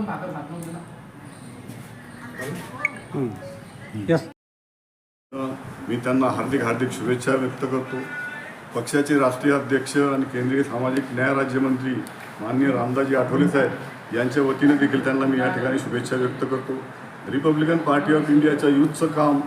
भाकर ना यस मी त्यांना हार्दिक हार्दिक शुभेच्छा व्यक्त करतो. पक्षाचे राष्ट्रीय अध्यक्ष आणि केंद्रीय सामाजिक न्याय राज्यमंत्री माननीय रामदाजी आठवले साहेब यांच्या वतीने देखील त्यांना मी या ठिकाणी शुभेच्छा व्यक्त करतो. रिपब्लिकन पार्टी ऑफ इंडियाच्या युथचं काम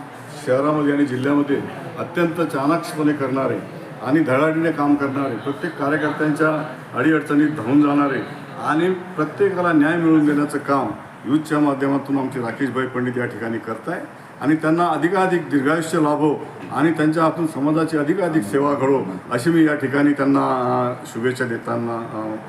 शहरामध्ये आणि जिल्ह्यामध्ये अत्यंत चाणाक्षपणे करणारे आणि धडाडीने काम करणारे प्रत्येक कार्यकर्त्यांच्या अडीअडचणीत धावून जाणारे आणि प्रत्येकाला न्याय मिळवून देण्याचं काम युथच्या माध्यमातून आमचे राकेशभाई पंडित या ठिकाणी करताय. आणि त्यांना अधिकाधिक दीर्घायुष्य लाभो आणि त्यांच्या हातून समाजाची अधिकाधिक सेवा घडो अशी मी या ठिकाणी त्यांना शुभेच्छा देताना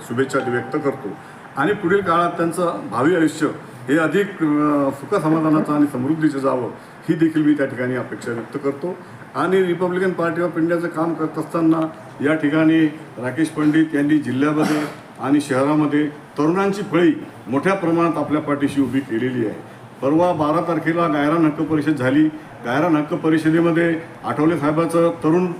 शुभेच्छा व्यक्त करतो. आणि पुढील काळात त्यांचं भावी आयुष्य हे अधिक सुख सुखसमाधानाचं आणि समृद्धीचं जावं ही देखील मी त्या ठिकाणी अपेक्षा व्यक्त करतो. आणि रिपब्लिकन पार्टी ऑफ इंडियाचं काम करत असताना या ठिकाणी राकेश पंडित यांनी जिल्ह्यामध्ये आणि शहरामध्ये तरुणांची फळी मोठ्या प्रमाणात आपल्या पाठीशी उभी केलेली आहे. परवा बारा तारखेला गायरान हक्क परिषद झाली. गायरान हक्क परिषदेमध्ये आठवले साहेबाचं तरुण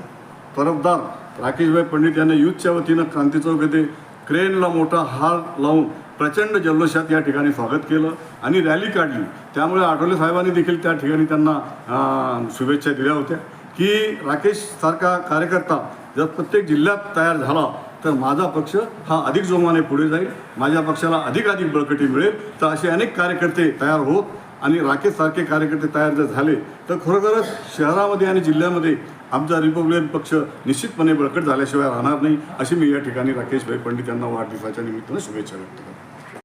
तरफदार राकेशभाई पंडित यांनी युथच्या वतीनं क्रांती चौक येथे क्रेनला मोठा हार लावून प्रचंड जल्लोषात या ठिकाणी स्वागत केलं आणि रॅली काढली. त्यामुळे आठवले साहेबांनी देखील त्या ठिकाणी त्यांना शुभेच्छा दिल्या होत्या. की राकेश सारखा कार्यकर्ता जर प्रत्येक जिल्ह्यात तयार झाला तर माझा पक्ष हा अधिक जोमाने पुढे जाईल. माझ्या पक्षाला अधिकाधिक बळकटी मिळेल. तर असे अनेक कार्यकर्ते तयार होत आणि राकेशसारखे कार्यकर्ते तयार जर झाले तर खरोखरच शहरामध्ये आणि जिल्ह्यामध्ये आमचा रिपब्लिकन पक्ष निश्चितपणे बळकट झाल्याशिवाय राहणार नाही अशी मी या ठिकाणी राकेशभाई पंडित यांना वाढदिवसाच्या निमित्तानं शुभेच्छा व्यक्त करतो.